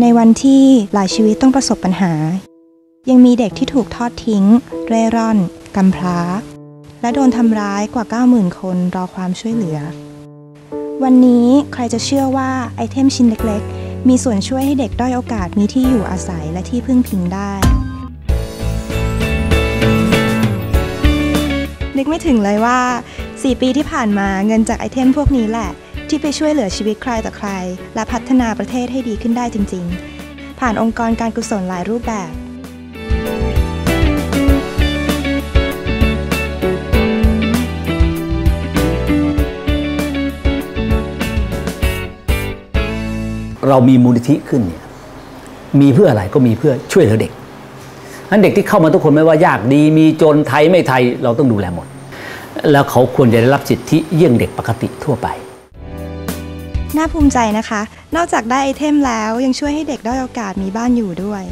ในวันที่หลายชีวิตต้องประสบปัญหา ยังมีเด็กที่ถูกทอดทิ้ง เร่ร่อนกำพร้า และโดนทำร้ายกว่า 90,000 คนรอความช่วยเหลือ วันนี้ใครจะเชื่อว่าไอเทมชิ้นเล็กๆ มีส่วนช่วยให้เด็กด้อยโอกาสมีที่อยู่อาศัยและที่พึ่งพิงได้นึกไม่ถึงเลยว่า 4 ปีที่ผ่านมาเงินจากไอเทมพวกนี้แหละ ที่ไปช่วยเหลือชีวิตใครต่อใคร และพัฒนาประเทศให้ดีขึ้นได้จริง ๆ ผ่านองค์กรการกุศลหลายรูปแบบเรามีมูลนิธิขึ้นเนี่ยมีเพื่ออะไรก็มีเพื่อช่วยเหลือเด็กนั้นเด็กที่เข้ามาทุกคนไม่ว่ายากดี มีจนไทยไม่ไทยเราต้องดูแลหมด แล้วเขาควรจะได้รับสิทธิเยี่ยงเด็กปกติทั่วไป น่าภูมิใจนะคะ นอกจากได้ไอเทมแล้วยังช่วยให้เด็กด้อยโอกาสมีบ้านอยู่ด้วย